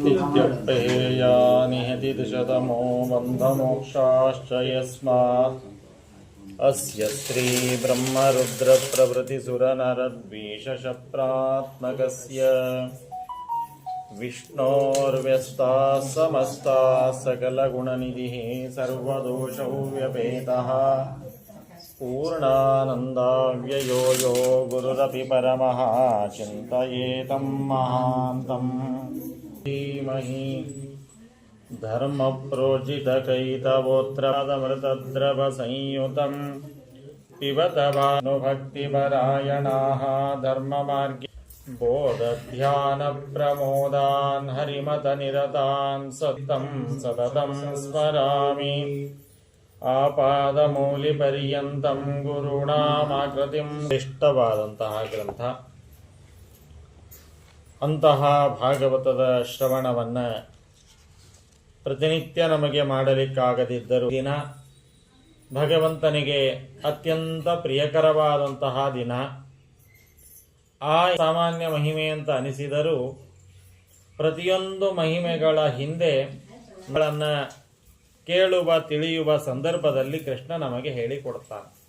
सृष्टिस्थित्यप्यया निहति दिशतमो बन्धमोक्षाश्च यस्मात् अस्य श्रीब्रह्मरुद्रप्रभृतिसुरनरद्वीषशप्रात्मकस्य विष्णोर्व्यस्ताः समस्ताः सकलगुणनिधिः सर्वदोषौ व्यपेतः पूर्णानन्दाव्ययो यो गुरुरपि परमः चिन्तयेतं महान्तम् धीमहि धर्मप्रोजितकैतवोत्रमृतद्रवसंयुतं पिबत भानुभक्तिपरायणाः धर्ममार्गे बोधध्यानप्रमोदान् हरिमतनिरतान् सतं सततं स्मरामि ಆಪಾದಮೌಲಿಪರ್ಯಂತಂ ಗುರುಣಾಮಾಕೃತಿಂ. ಇಷ್ಟವಾದಂತಹ ಗ್ರಂಥ. ಅಂತಹ ಭಾಗವತದ ಶ್ರವಣವನ್ನ ಪ್ರತಿನಿತ್ಯ ನಮಗೆ ಮಾಡಲಿಕ್ಕಾಗದಿದ್ದರೂ ದಿನ ಭಗವಂತನಿಗೆ ಅತ್ಯಂತ ಪ್ರಿಯಕರವಾದಂತಹ ದಿನ. ಆ ಸಾಮಾನ್ಯ ಮಹಿಮೆ ಅಂತ ಅನಿಸಿದರೂ ಪ್ರತಿಯೊಂದು ಮಹಿಮೆಗಳ ಹಿಂದೆ ಗಳನ್ನ ಕೇಳುವ, ತಿಳಿಯುವ ಸಂದರ್ಭದಲ್ಲಿ ಕೃಷ್ಣ ನಮಗೆ ಹೇಳಿಕೊಡ್ತಾನೆ.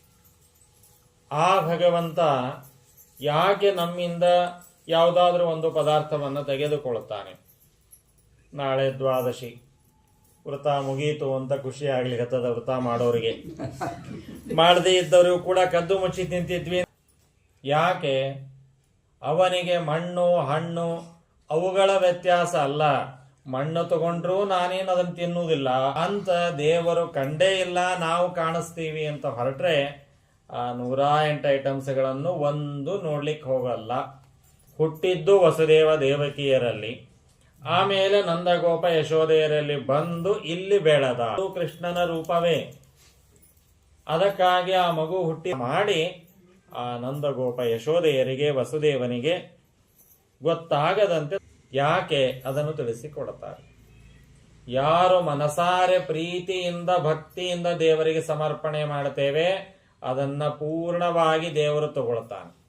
ಆ ಭಗವಂತ ಯಾಕೆ ನಮ್ಮಿಂದ ಯಾವುದಾದ್ರೂ ಒಂದು ಪದಾರ್ಥವನ್ನು ತೆಗೆದುಕೊಳ್ತಾನೆ? ನಾಳೆ ದ್ವಾದಶಿ. ವೃತ ಮುಗೀತು ಅಂತ ಖುಷಿ ಆಗ್ಲಿಕ್ಕತ್ತದ ವೃತ ಮಾಡೋರಿಗೆ. ಮಾಡದೇ ಇದ್ದವರು ಕೂಡ ಕದ್ದು ಮುಚ್ಚಿ ತಿಂತಿದ್ವಿ. ಯಾಕೆ? ಅವನಿಗೆ ಮಣ್ಣು, ಹಣ್ಣು, ಅವುಗಳ ವ್ಯತ್ಯಾಸ ಅಲ್ಲ. ಮಣ್ಣು ತಗೊಂಡ್ರು ನಾನೇನು ಅದನ್ನು ತಿನ್ನುವುದಿಲ್ಲ. ಅಂತ ದೇವರು ಕಂಡೇ ಇಲ್ಲ, ನಾವು ಕಾಣಿಸ್ತೀವಿ ಅಂತ ಹೊರಟ್ರೆ, ಆ, ನೂರ ಎಂಟು ಐಟಮ್ಸ್ಗಳನ್ನು ಒಂದು ನೋಡ್ಲಿಕ್ಕೆ ಹೋಗಲ್ಲ. ಹುಟ್ಟಿದ್ದು ವಸುದೇವ ದೇವಕಿಯರಲ್ಲಿ. ಆಮೇಲೆ ನಂದಗೋಪ ಯಶೋದೆಯರಲ್ಲಿ ಬಂದು ಇಲ್ಲಿ ಬೆಳೆದ. ಕೃಷ್ಣನ ರೂಪವೇ. ಅದಕ್ಕಾಗಿ ಆ ಮಗು ಹುಟ್ಟಿ ಮಾಡಿ, ಆ, ನಂದಗೋಪ ಯಶೋದೆಯರಿಗೆ ವಸುದೇವನಿಗೆ ಗೊತ್ತಾಗದಂತೆ ಯಾಕೆ ಅದನ್ನು ತಿಳಿಸಿಕೊಡುತ್ತಾರೆ? ಯಾರು ಮನಸಾರೆ ಪ್ರೀತಿಯಿಂದ ಭಕ್ತಿಯಿಂದ ದೇವರಿಗೆ ಸಮರ್ಪಣೆ ಮಾಡುತ್ತೇವೆ ಅದನ್ನ ಪೂರ್ಣವಾಗಿ ದೇವರು ತಗೊಳ್ತಾನೆ.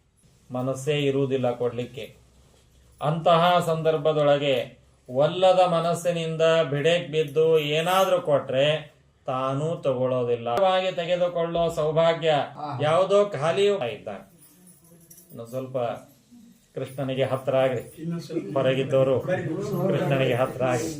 ಮನಸ್ಸೇ ಇರುವುದಿಲ್ಲ ಕೊಡ್ಲಿಕ್ಕೆ. ಅಂತಹ ಸಂದರ್ಭದೊಳಗೆ ಒಲ್ಲದ ಮನಸ್ಸಿನಿಂದ ಬಿಡೆಕ್ ಬಿದ್ದು ಏನಾದ್ರೂ ಕೊಟ್ರೆ ತಾನೂ ತಗೊಳ್ಳೋದಿಲ್ಲ ವಾಗಿ ತೆಗೆದುಕೊಳ್ಳೋ ಸೌಭಾಗ್ಯ ಯಾವುದೋ ಖಾಲಿಯೂ ಇದ್ದಾನೆ. ಸ್ವಲ್ಪ ಕೃಷ್ಣನಿಗೆ ಹತ್ರ ಆಗ್ರಿ ಹೊರಗಿದ್ದವರು ಕೃಷ್ಣನಿಗೆ ಹತ್ರ ಆಗ್ರಿ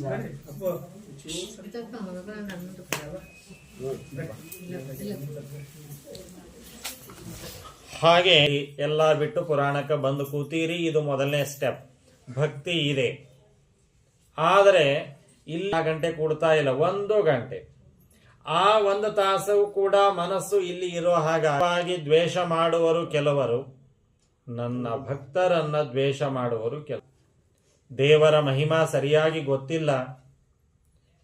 ಹಾಗೆ ಎಲ್ಲ ಬಿಟ್ಟು ಪುರಾಣಕ್ಕೆ ಬಂದು ಕೂತೀರಿ, ಇದು ಮೊದಲನೇ ಸ್ಟೆಪ್ ಭಕ್ತಿ ಇದೆ. ಆದರೆ ಇಲ್ಲ ಗಂಟೆ ಕೂಡ್ತಾ ಇಲ್ಲ, ಒಂದು ಗಂಟೆ. ಆ ಒಂದು ತಾಸು ಕೂಡ ಮನಸ್ಸು ಇಲ್ಲಿ ಇರೋ ಹಾಗಾಗಿ ದ್ವೇಷ ಮಾಡುವರು ಕೆಲವರು. ನನ್ನ ಭಕ್ತರನ್ನ ದ್ವೇಷ ಮಾಡುವರು ಕೆಲ ದೇವರ ಮಹಿಮಾ ಸರಿಯಾಗಿ ಗೊತ್ತಿಲ್ಲ.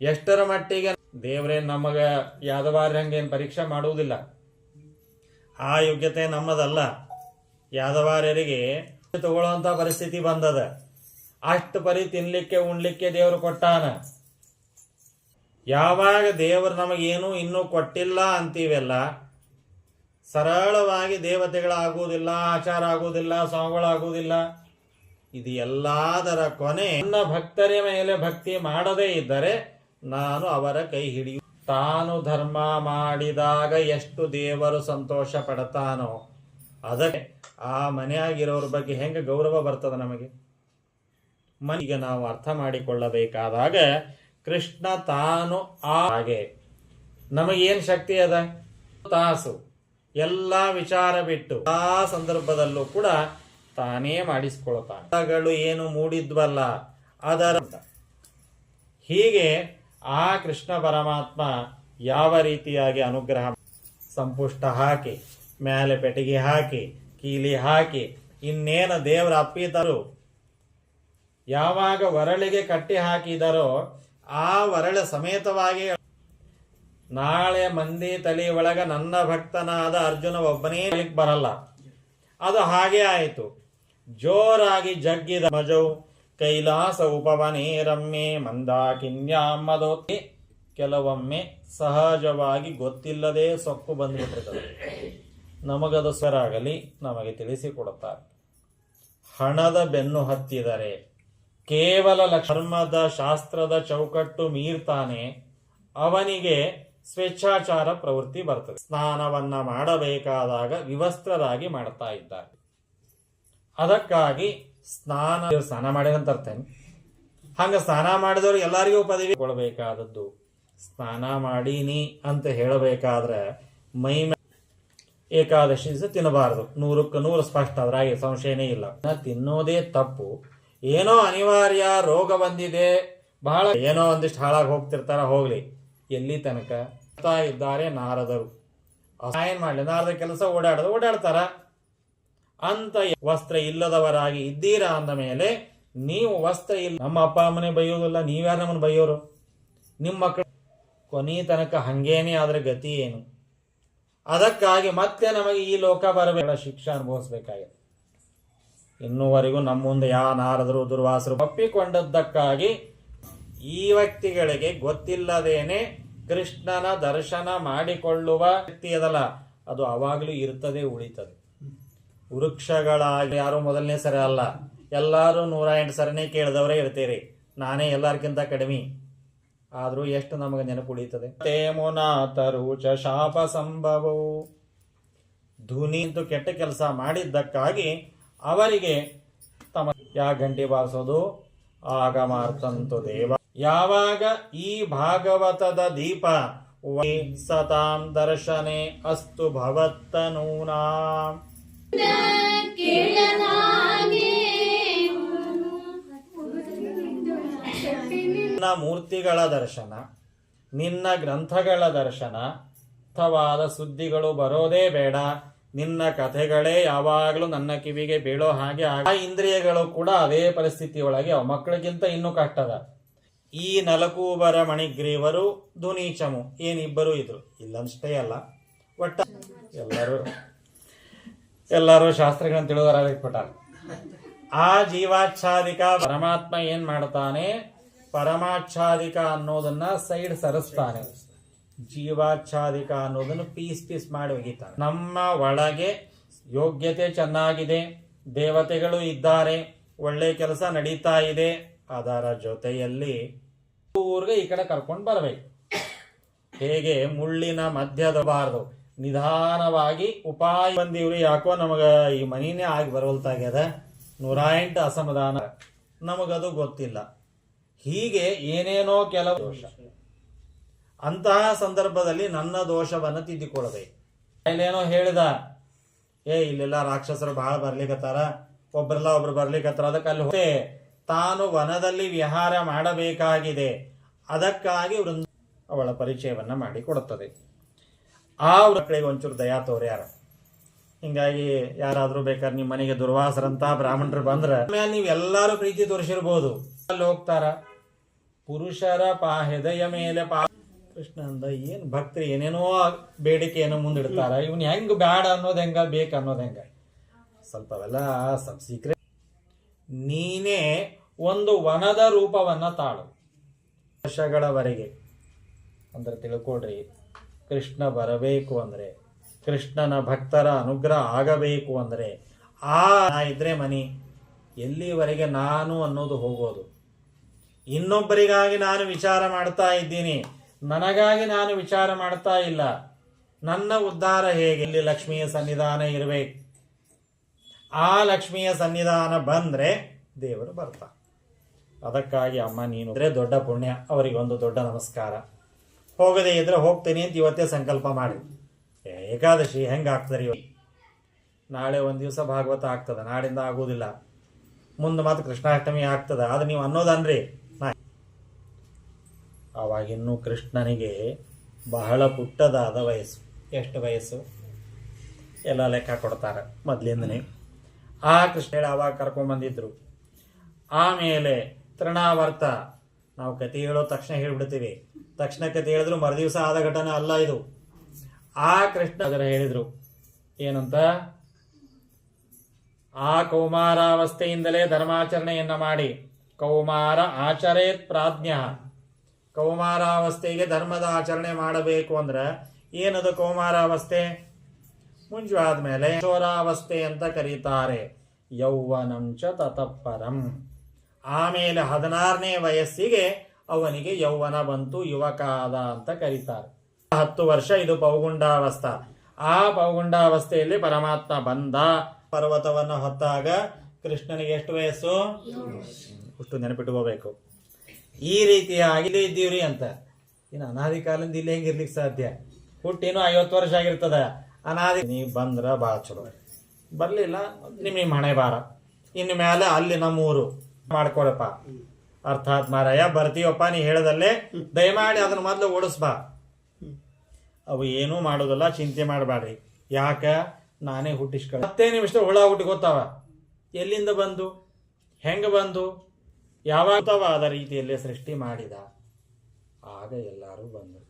ಎಷ್ಟರ ಮಟ್ಟಿಗೆ ದೇವರೇ, ನಮಗ ಯಾದವಾರ್ಯಂಗೇನು ಪರೀಕ್ಷೆ ಮಾಡುವುದಿಲ್ಲ. ಆ ಯೋಗ್ಯತೆ ನಮ್ಮದಲ್ಲ. ಯಾದವಾರ್ಯರಿಗೆ ತಗೊಳ್ಳುವಂತ ಪರಿಸ್ಥಿತಿ ಬಂದದ. ಅಷ್ಟು ಪರಿ ತಿನ್ಲಿಕ್ಕೆ, ಉಣ್ಲಿಕ್ಕೆ ದೇವರು ಕೊಟ್ಟಾನ. ಯಾವಾಗ ದೇವರು ನಮಗೇನು ಇನ್ನೂ ಕೊಟ್ಟಿಲ್ಲ ಅಂತೀವೆಲ್ಲ ಸರಳವಾಗಿ ದೇವತೆಗಳಾಗುವುದಿಲ್ಲ ಆಚಾರ ಆಗುವುದಿಲ್ಲ ಸ್ವಾಮಿಗಳಾಗುವುದಿಲ್ಲ ಇದು ಎಲ್ಲದರ ಕೊನೆ. ನನ್ನ ಭಕ್ತರ ಮೇಲೆ ಭಕ್ತಿ ಮಾಡದೇ ಇದ್ದರೆ ನಾನು ಅವರ ಕೈ ಹಿಡಿಯು ತಾನು ಧರ್ಮ ಮಾಡಿದಾಗ ಎಷ್ಟು ದೇವರು ಸಂತೋಷ ಪಡ್ತಾನೋ. ಅದಕ್ಕೆ ಆ ಮನೆಯಾಗಿರೋರ ಬಗ್ಗೆ ಹೆಂಗೆ ಗೌರವ ಬರ್ತದ ನಮಗೆ? ಮನೆಗೆ ನಾವು ಅರ್ಥ ಮಾಡಿಕೊಳ್ಳಬೇಕಾದಾಗ ಕೃಷ್ಣ ತಾನು ಹಾಗೆ. ನಮಗೇನು ಶಕ್ತಿ ಅದ? ತಾಸು. ಎಲ್ಲ ವಿಚಾರ ಬಿಟ್ಟು ಆ ಸಂದರ್ಭದಲ್ಲೂ ಕೂಡ ತಾನೇ ಮಾಡಿಸ್ಕೊಳ್ತಾನೆ ಏನು ಮೂಡಿದ್ವಲ್ಲ, ಅದರ ಹೀಗೆ ಆ ಕೃಷ್ಣ ಪರಮಾತ್ಮ ಯಾವ ರೀತಿಯಾಗಿ ಅನುಗ್ರಹ ಸಂಪುಷ್ಟ ಹಾಕಿ ಮೇಲೆ ಪೆಟ್ಟಿಗೆ ಹಾಕಿ, ಕೀಲಿ ಹಾಕಿ, ಇನ್ನೇನು ದೇವರ ಅಪ್ಪಿದರು ಯಾವಾಗ ವರಳಿಗೆ ಕಟ್ಟಿ ಹಾಕಿದರೋ ಆ ವರಳ ಸಮೇತವಾಗಿ ನಾಳೆ ಮಂದಿ ತಲೆ ಒಳಗ ನನ್ನ ಭಕ್ತನಾದ ಅರ್ಜುನ ಒಬ್ಬನೇ ಬರಲ್ಲ. ಅದು ಹಾಗೆ ಆಯಿತು. ಜೋರಾಗಿ ಜಗ್ಗಿದ ಮಜವು. ಕೈಲಾಸ ಉಪವನೇ ರಮ್ಮೆ ಮಂದಾಕಿನ್ಯಾಮದೋತಿ ಕೆಲವೊಮ್ಮೆ ಸಹಜವಾಗಿ ಗೊತ್ತಿಲ್ಲದೆ ಸೊಕ್ಕು ಬಂದ್ಬಿಟ್ಟಿರ್ತದೆ. ನಮಗದು ಸರಾಗಲಿ ನಮಗೆ ತಿಳಿಸಿಕೊಡುತ್ತಾರೆ ಹಣದ ಬೆನ್ನು ಹತ್ತಿದರೆ. ಕೇವಲ ಧರ್ಮದ ಶಾಸ್ತ್ರದ ಚೌಕಟ್ಟು ಮೀರ್ತಾನೆ. ಅವನಿಗೆ ಸ್ವೇಚ್ಛಾಚಾರ ಪ್ರವೃತ್ತಿ ಬರ್ತದೆ. ಸ್ನಾನವನ್ನ ಮಾಡಬೇಕಾದಾಗ ವಿವಸ್ತ್ರರಾಗಿ ಮಾಡ್ತಾ ಇದ್ದಾರೆ. ಅದಕ್ಕಾಗಿ ಸ್ನಾನ ಸ್ನಾನ ಮಾಡಿದಂತ ಅರ್ಥೇನು ಹಂಗ ಸ್ನಾನ ಮಾಡಿದವರು ಎಲ್ಲರಿಗೂ ಪದವಿ ಕೊಡಬೇಕಾದದ್ದು. ಸ್ನಾನ ಮಾಡೀನಿ ಅಂತ ಹೇಳಬೇಕಾದ್ರೆ ಮೈ ಏಕಾದಶಿ ದಿವಸ ತಿನ್ನಬಾರದು. ನೂರಕ್ಕೆ ನೂರು ಸ್ಪಷ್ಟ, ಅದ್ರಾಗೆ ಸಂಶಯನೇ ಇಲ್ಲ. ತಿನ್ನೋದೇ ತಪ್ಪು. ಏನೋ ಅನಿವಾರ್ಯ ರೋಗ ಬಂದಿದೆ. ಬಹಳ ಏನೋ ಒಂದಿಷ್ಟು ಹಾಳಾಗಿ ಹೋಗ್ತಿರ್ತಾರ, ಹೋಗ್ಲಿ. ಎಲ್ಲಿ ತನಕ ತಾ ಇದ್ದಾರೆ ನಾರದರು. ಏನು ಮಾಡ್ಲಿ? ನಾರದ ಕೆಲಸ ಓಡಾಡೋದು, ಓಡಾಡ್ತಾರ. ಅಂತ ವಸ್ತ್ರ ಇಲ್ಲದವರಾಗಿ ಇದ್ದೀರಾ ಅಂದ ಮೇಲೆ ನೀವು ವಸ್ತ್ರ ಇಲ್ಲ ನಮ್ಮ ಅಪ್ಪ ಅಮ್ಮನೆ ಬೈಯೋದಿಲ್ಲ ನೀವ್ಯಾರು ನಮ್ಮನ್ನು ಬೈಯೋರು? ನಿಮ್ಮ ಮಕ್ಕಳು ಕೊನೆ ತನಕ ಹಂಗೇನೆ ಆದ್ರೆ ಗತಿ ಏನು? ಅದಕ್ಕಾಗಿ ಮತ್ತೆ ನಮಗೆ ಈ ಲೋಕ ಬರಬೇಡ ಶಿಕ್ಷೆ ಅನುಭವಿಸ್ಬೇಕಾಗಿದೆ. ಇನ್ನೂವರೆಗೂ ನಮ್ಮ ಮುಂದೆ ಯಾ ನಾರದರು, ದುರ್ವಾಸರು ಒಪ್ಪಿಕೊಂಡದ್ದಕ್ಕಾಗಿ ಈ ವ್ಯಕ್ತಿಗಳಿಗೆ ಗೊತ್ತಿಲ್ಲದೇನೆ ಕೃಷ್ಣನ ದರ್ಶನ ಮಾಡಿಕೊಳ್ಳುವ ವ್ಯಕ್ತಿ ಅದಲ್ಲ. ಅದು ಅವಾಗಲೂ ಇರ್ತದೆ, ಉಳಿತದೆ. ವೃಕ್ಷಗಳಾಗಿ ಯಾರು ಮೊದಲನೇ ಸರಿ ಅಲ್ಲ. ಎಲ್ಲರೂ ನೂರ ಎಂಟು ಸರಿನೇ ಕೇಳಿದವರೇ ಇರ್ತೀರಿ. ನಾನೇ ಎಲ್ಲರಿಗಿಂತ ಕಡಿಮೆ. ಆದರೂ ಎಷ್ಟು ನಮಗೆ ನೆನಪು ಉಳಿತದೆ? ತೇಮುನಾಥರು ಚ ಶಾಪ ಸಂಭವವು ಧ್ವನಿ ಅಂತೂ ಕೆಟ್ಟ ಕೆಲಸ ಮಾಡಿದ್ದಕ್ಕಾಗಿ ಅವರಿಗೆ ತಮ್ಮ ಯಾ ಗಂಟೆ ಬಾರಿಸೋದು? ಆಗ ಮಾರ್ತಂತು ದೇವ. ಯಾವಾಗ ಈ ಭಾಗವತದ ದೀಪ ವೈ ಸತಾಂ ದರ್ಶನೆ ಅಸ್ತು ಭವತ್ತನೂನಾಂ ನಿನ್ನ ಮೂರ್ತಿಗಳ ದರ್ಶನ, ನಿನ್ನ ಗ್ರಂಥಗಳ ದರ್ಶನ ಅರ್ಥವಾದ ಸುದ್ದಿಗಳು ಬರೋದೇ ಬೇಡ. ನಿನ್ನ ಕಥೆಗಳೇ ಯಾವಾಗಲೂ ನನ್ನ ಕಿವಿಗೆ ಬೀಳೋ ಹಾಗೆ ಆ ಇಂದ್ರಿಯಗಳು ಕೂಡ ಅದೇ ಪರಿಸ್ಥಿತಿಯೊಳಗೆ ಅವ ಮಕ್ಕಳಿಗಿಂತ ಇನ್ನೂ ಕಷ್ಟದ. ಈ ನಲಕೂಬರ ಮಣಿಗ್ರೀವರು ದುನೀಚಮು. ಏನಿಬ್ಬರು ಇದ್ರು. ಇಲ್ಲಂಷ್ಟೇ ಅಲ್ಲ. ಒಟ್ಟ ಎಲ್ಲರೂ ಎಲ್ಲರೂ ಶಾಸ್ತ್ರಗಳನ್ನ ತಿಳಿದವರಾಗಿಬಿಟ್ಟಾರ ಆ ಜೀವಾಚ್ಛಾದಿಕ ಪರಮಾತ್ಮ ಏನ್ ಮಾಡ್ತಾನೆ? ಪರಮಾಚ್ಛಾದಿಕ ಅನ್ನೋದನ್ನ ಸೈಡ್ ಸರಿಸ್ತಾನೆ. ಜೀವಾಚ್ಛಾದಿಕ ಅನ್ನೋದನ್ನು ಪೀಸ್ ಪೀಸ್ ಮಾಡಿ ಒಗಿತಾನೆ. ನಮ್ಮ ಒಳಗೆ ಯೋಗ್ಯತೆ ಚೆನ್ನಾಗಿದೆ, ದೇವತೆಗಳು ಇದ್ದಾರೆ, ಒಳ್ಳೆ ಕೆಲಸ ನಡೀತಾ ಇದೆ ಅದರ ಜೊತೆಯಲ್ಲಿ ಊರ್ಗೆ ಈ ಕಡೆ ಕರ್ಕೊಂಡು ಬರಬೇಕು. ಹೇಗೆ? ಮುಳ್ಳಿನ ಮಧ್ಯದ ಬಾರದು ನಿಧಾನವಾಗಿ ಉಪಾಯ ಬಂದಿವ್ರಿ. ಯಾಕೋ ನಮಗ ಈ ಮನಿನೇ ಆಗಿ ಬರವಲ್ತಾಗ್ಯದ. ನೂರ ಎಂಟು ಅಸಮಾಧಾನ. ನಮಗದು ಗೊತ್ತಿಲ್ಲ. ಹೀಗೆ ಏನೇನೋ ಕೆಲವು ದೋಷ. ಅಂತಹ ಸಂದರ್ಭದಲ್ಲಿ ನನ್ನ ದೋಷವನ್ನು ತಿದ್ದಿಕೊಳ್ಳಬೇಕು. ಇಲ್ಲೇನೋ ಹೇಳಿದ, ಏ, ಇಲ್ಲೆಲ್ಲ ರಾಕ್ಷಸರು ಬಹಳ ಬರ್ಲಿಕತ್ತಾರ. ಒಬ್ರಲ್ಲ ಒಬ್ರು ಬರ್ಲಿಕತ್ತಾರ. ಅದಕ್ಕೆ ಅಲ್ಲಿ ತಾನು ವನದಲ್ಲಿ ವಿಹಾರ ಮಾಡಬೇಕಾಗಿದೆ. ಅದಕ್ಕಾಗಿ ವೃಂದ ಅವಳ ಪರಿಚಯವನ್ನ ಮಾಡಿ ಕೊಡುತ್ತದೆ ಆ ಮಕ್ಕಳಿಗೆ ಒಂಚೂರು ದಯಾ ತೋರ್ಯಾರ ಹಿಂಗಾಗಿ ಯಾರಾದರೂ ಬೇಕಾದ್ರೆ ನಿಮ್ಮ ಮನೆಗೆ ದುರ್ವಾಸರಂತ ಬ್ರಾಹ್ಮಣರು ಬಂದ್ರೆ ಆಮೇಲೆ ನೀವೆಲ್ಲರೂ ಪ್ರೀತಿ ತೋರಿಸಿರ್ಬೋದು. ಅಲ್ಲಿ ಹೋಗ್ತಾರ? ಪುರುಷರ ಪಾ ಹೃದಯ ಮೇಲೆ ಪಾ ಕೃಷ್ಣ ಅಂದ ಏನು ಭಕ್ತರು, ಏನೇನೋ ಬೇಡಿಕೆಯನ್ನು ಮುಂದಿಡ್ತಾರ. ಇವನು ಹೆಂಗ್ ಬ್ಯಾಡ ಅನ್ನೋದು ಹೆಂಗ, ಬೇಕ ಅನ್ನೋದು ಹೆಂಗ? ಸ್ವಲ್ಪ ಅವೆಲ್ಲ ಸ್ವಲ್ಪ ಸೀಕ್ರೆಟ್ ನೀನೇ ಒಂದು ವನದ ರೂಪವನ್ನ ತಾಳು. ವರ್ಷಗಳವರೆಗೆ. ಅಂದ್ರೆ ತಿಳ್ಕೊಡ್ರಿ ಕೃಷ್ಣ ಬರಬೇಕು ಅಂದ್ರೆ, ಕೃಷ್ಣನ ಭಕ್ತರ ಅನುಗ್ರಹ ಆಗಬೇಕು ಅಂದ್ರೆ, ಆ ಇದ್ರೆ ಮನಿ. ಎಲ್ಲಿವರೆಗೆ ನಾನು ಅನ್ನೋದು ಹೋಗೋದು. ಇನ್ನೊಬ್ಬರಿಗಾಗಿ ನಾನು ವಿಚಾರ ಮಾಡ್ತಾ ಇದ್ದೀನಿ. ನನಗಾಗಿ ನಾನು ವಿಚಾರ ಮಾಡ್ತಾ ಇಲ್ಲ. ನನ್ನ ಉದ್ಧಾರ ಹೇಗೆ? ಇಲ್ಲಿ ಲಕ್ಷ್ಮಿಯ ಸನ್ನಿಧಾನ ಇರಬೇಕು. ಆ ಲಕ್ಷ್ಮಿಯ ಸನ್ನಿಧಾನ ಬಂದ್ರೆ ದೇವರು ಬರ್ತಾ. ಅದಕ್ಕಾಗಿ ಅಮ್ಮ, ನೀನು ಇದ್ರೆ ದೊಡ್ಡ ಪುಣ್ಯ. ಅವರಿಗೊಂದು ದೊಡ್ಡ ನಮಸ್ಕಾರ. ಹೋಗದೇ ಇದ್ರೆ ಹೋಗ್ತೇನೆ ಅಂತ ಇವತ್ತೇ ಸಂಕಲ್ಪ ಮಾಡಿ ಏಕಾದಶಿ ಹೆಂಗೆ ಇವತ್ತು ನಾಳೆ ಒಂದು ದಿವಸ ಭಾಗವತ ಆಗ್ತದೆ. ನಾಡಿಂದ ಆಗೋದಿಲ್ಲ ಮುಂದೆ ಮಾತ್ರ ಕೃಷ್ಣಾಷ್ಟಮಿ ಆಗ್ತದೆ. ಅದು ನೀವು ಅನ್ನೋದನ್ರಿ ನಾ ಅವಾಗಿನ್ನೂ ಕೃಷ್ಣನಿಗೆ ಬಹಳ ಪುಟ್ಟದಾದ ವಯಸ್ಸು. ಎಷ್ಟು ವಯಸ್ಸು? ಎಲ್ಲ ಲೆಕ್ಕ ಕೊಡ್ತಾರೆ ಮೊದಲಿಂದನೇ. ಆ ಕೃಷ್ಣ ಹೇಳಿ ಅವಾಗ ಕರ್ಕೊಂಬಂದಿದ್ರು ಆಮೇಲೆ ತೃಣಾವರ್ತ, ನಾವು ಕತೆ ಹೇಳೋ ತಕ್ಷಣ ಹೇಳ್ಬಿಡ್ತೀವಿ. ತಕ್ಷಣ ಕತೆ ಹೇಳಿದ್ರು ಮರುದಿವಸ ಆದ ಘಟನೆ ಅಲ್ಲ ಇದು. ಆ ಕೃಷ್ಣ ಅದರ ಹೇಳಿದ್ರು, ಏನಂತ? ಆ ಕೌಮಾರಾವಸ್ಥೆಯಿಂದಲೇ ಧರ್ಮಾಚರಣೆಯನ್ನ ಮಾಡಿ. ಕೌಮಾರ ಆಚರೇತ್ ಪ್ರಾಜ್ಞ. ಕೌಮಾರಾವಸ್ಥೆಗೆ ಧರ್ಮದ ಆಚರಣೆ ಮಾಡಬೇಕು ಅಂದ್ರೆ ಏನದು ಕೌಮಾರಾವಸ್ಥೆ? ಮುಂಜು ಆದ್ಮೇಲೆ ಕಿಶೋರಾವಸ್ಥೆ ಅಂತ ಕರೀತಾರೆ. ಯೌವನಂಚ ತತಃಪರಂ. ಆಮೇಲೆ ಹದಿನಾರನೇ ವಯಸ್ಸಿಗೆ ಅವನಿಗೆ ಯೌವನ ಬಂತು ಯುವಕ ಆದ ಅಂತ ಕರೀತಾರೆ. ಹತ್ತು ವರ್ಷ ಇದು ಪೌಗುಂಡಾವಸ್ಥ. ಆ ಪೌಗುಂಡಾವಸ್ಥೆಯಲ್ಲಿ ಪರಮಾತ್ಮ ಬಂದ. ಪರ್ವತವನ್ನು ಹೊತ್ತಾಗ ಕೃಷ್ಣನಿಗೆ ಎಷ್ಟು ವಯಸ್ಸು? ಅಷ್ಟು ನೆನಪಿಟ್ಕೋಬೇಕು. ಈ ರೀತಿಯಾಗಿ ಇಲ್ಲೇ ಇದ್ದೀವ್ರಿ ಅಂತ. ಇನ್ನು ಅನಾದಿ ಕಾಲದಿಂದ ಇಲ್ಲೇ ಹೆಂಗಿರ್ಲಿಕ್ಕೆ ಸಾಧ್ಯ? ಹುಟ್ಟಿನೂ ಐವತ್ತು ವರ್ಷ ಆಗಿರ್ತದ. ಅನಾದಿ ನೀವು ಬಂದ್ರೆ ಭಾಳ ಚಲೋ. ಬರಲಿಲ್ಲ ನಿಮಗೆ ಮಣೆ ಬಾರ. ಇನ್ನು ಮೇಲೆ ಅಲ್ಲಿ ನಮ್ಮೂರು. ಮಾಡ್ಕೊಡಪ್ಪ ಅರ್ಥಾತ್ ಮಾರಾಯ ಬರ್ತೀವಪ್ಪ ನೀ ಹೇಳದಲ್ಲೇ, ದಯಮಾಡಿ ಅದನ್ನ ಮೊದಲು ಓಡಿಸ್ಬಾ. ಅವು ಏನೂ ಮಾಡೋದಲ್ಲ, ಚಿಂತೆ ಮಾಡಬೇಡ್ರಿ ಯಾಕ? ನಾನೇ ಹುಟ್ಟಿಸ್ಕೊಳ್ಳ ಮತ್ತೆ ನಿಮಿಷ ಹುಳ ಹುಟ್ಟಿ ಗೊತ್ತಾವ? ಎಲ್ಲಿಂದ ಬಂದು? ಹೆಂಗ ಬಂದು? ಯಾವಾಗ ಅದ ರೀತಿಯಲ್ಲಿ ಸೃಷ್ಟಿ ಮಾಡಿದ. ಆಗ ಎಲ್ಲರೂ ಬಂದರು.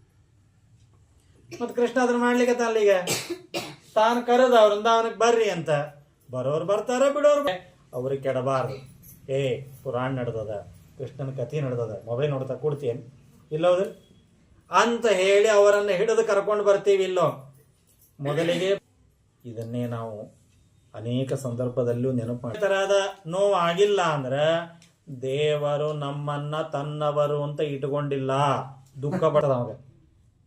ಮತ್ತೆ ಕೃಷ್ಣ ಅದನ್ನ ಮಾಡ್ಲಿಕ್ಕೆ ಅಲ್ಲಿಗೆ ತಾನು ಕರೆದ ಅವ್ರ ಅವನಿಗೆ ಬರ್ರಿ ಅಂತ. ಬರೋರು ಬರ್ತಾರ, ಬಿಡೋರು ಅವ್ರಿಗೆ ಕೆಡಬಾರ್ದು. ಏ, ಪುರಾಣ ನಡೆದದ, ಕೃಷ್ಣನ ಕಥೆ ನಡೆದದ, ಮೊಬೈಲ್ ನೋಡ್ತಾ ಕೊಡ್ತೀನಿ? ಇಲ್ಲೋದು ಅಂತ ಹೇಳಿ ಅವರನ್ನು ಹಿಡಿದು ಕರ್ಕೊಂಡು ಬರ್ತೀವಿ ಇಲ್ಲೋ? ಮೊದಲಿಗೆ ಇದನ್ನೇ ನಾವು ಅನೇಕ ಸಂದರ್ಭದಲ್ಲೂ ನೆನಪು ಮಾಡಿ ತರಹದ ನೋವು ಆಗಿಲ್ಲ ಅಂದ್ರೆ ದೇವರು ನಮ್ಮನ್ನ ತನ್ನವರು ಅಂತ ಇಟ್ಕೊಂಡಿಲ್ಲ. ದುಃಖ ಪಡದ ಅವಾಗ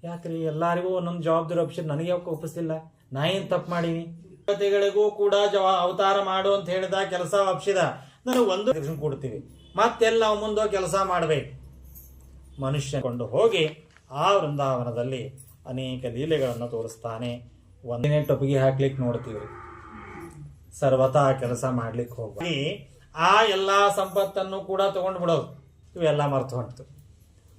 ಯಾಕ್ರಿ? ಎಲ್ಲಾರಿಗೂ ಒಂದೊಂದು ಜವಾಬ್ದಾರಿ ಆಪ್ಷನ್ ನನಗೆ ಯಾಕೆ ಒಪ್ಪಿಸ್ತಿಲ್ಲ ನಾ ಏನ್ ತಪ್ಪು ಮಾಡೀನಿ? ದೇವತೆಗಳಿಗೂ ಕೂಡ ಜವಾ ಅವತಾರ ಮಾಡು ಅಂತ ಹೇಳಿದ ಕೆಲಸ ಒಪ್ಸಿದ. ನನಗೆ ಒಂದು ಕೊಡ್ತೀವಿ. ಮತ್ತೆಲ್ಲ ನಾವು ಮುಂದೆ ಕೆಲಸ ಮಾಡಬೇಕು. ಮನುಷ್ಯ ಕೊಂಡು ಹೋಗಿ ಆ ವೃಂದಾವನದಲ್ಲಿ ಅನೇಕ ಲೀಲೆಗಳನ್ನು ತೋರಿಸ್ತಾನೆ. ಒಂದನೇ ಟೊಪಿಗೆ ಹಾಕ್ಲಿಕ್ಕೆ ನೋಡ್ತೀವಿ ಸರ್ವತಾ ಕೆಲಸ ಮಾಡ್ಲಿಕ್ಕೆ ಹೋಗಿ ಆ ಎಲ್ಲಾ ಸಂಪತ್ತನ್ನು ಕೂಡ ತಗೊಂಡು ಬಿಡೋದು ಇವೆಲ್ಲ ಮರ್ತು ಹೊಂಟು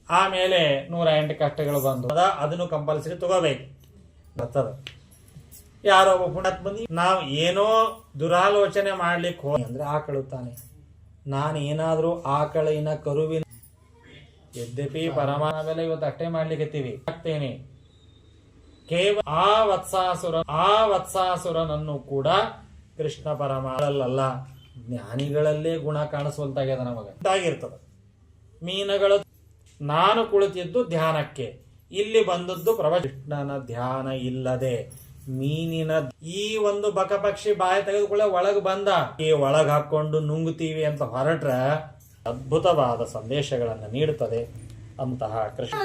ಆಮೇಲೆ ನೂರ ಎಂಟು ಕಷ್ಟಗಳು ಬಂದು ಅದ, ಅದನ್ನು ಕಂಪಲ್ಸರಿ ತಗೋಬೇಕು. ಬರ್ತದ. ಯಾರೋ ಒಬ್ಬ ಬಂದಿ ಬಂದು, ನಾವು ಏನೋ ದುರಾಲೋಚನೆ ಮಾಡ್ಲಿಕ್ಕೆ ಹೋಗಿ ಅಂದ್ರೆ ಆಕಳು ತಾನೆ. ನಾನು ಏನಾದ್ರೂ ಆಕಳಿನ ಕರುವಿನ ಯದ್ಯಪಿ ಪರಮಾನ ಮೇಲೆ ಇವತ್ತು ಅಷ್ಟೇ ಮಾಡ್ಲಿಕ್ಕೆ ಆಗ್ತೇನೆ. ಕೇವಲ ಆ ವತ್ಸಾಸುರ ಆ ವತ್ಸಾಸುರನನ್ನು ಕೂಡ ಕೃಷ್ಣ ಪರಮಾಳಲ್ಲ ಜ್ಞಾನಿಗಳಲ್ಲೇ ಗುಣ ಕಾಣಿಸುವಂತಾಗ್ಯದ ನಮಗ. ಆಗಿರ್ತದ ಮೀನುಗಳು ನಾನು ಕುಳಿತಿದ್ದು ಧ್ಯಾನಕ್ಕೆ. ಇಲ್ಲಿ ಬಂದದ್ದು ಪ್ರಭ ಕೃಷ್ಣನ ಧ್ಯಾನ ಇಲ್ಲದೆ ಮೀನಿನ ಈ ಒಂದು ಬಕಪಕ್ಷಿ ಬಾಯಿ ತೆಗೆದುಕೊಳ್ಳೆ ಒಳಗೆ ಬಂದ. ಈ ಒಳಗೆ ಹಾಕೊಂಡು ನುಂಗುತ್ತೀವಿ ಅಂತ ಹೊರಟ್ರೆ ಅದ್ಭುತವಾದ ಸಂದೇಶಗಳನ್ನು ನೀಡುತ್ತದೆ ಅಂತಹ ಕೃಷ್ಣ.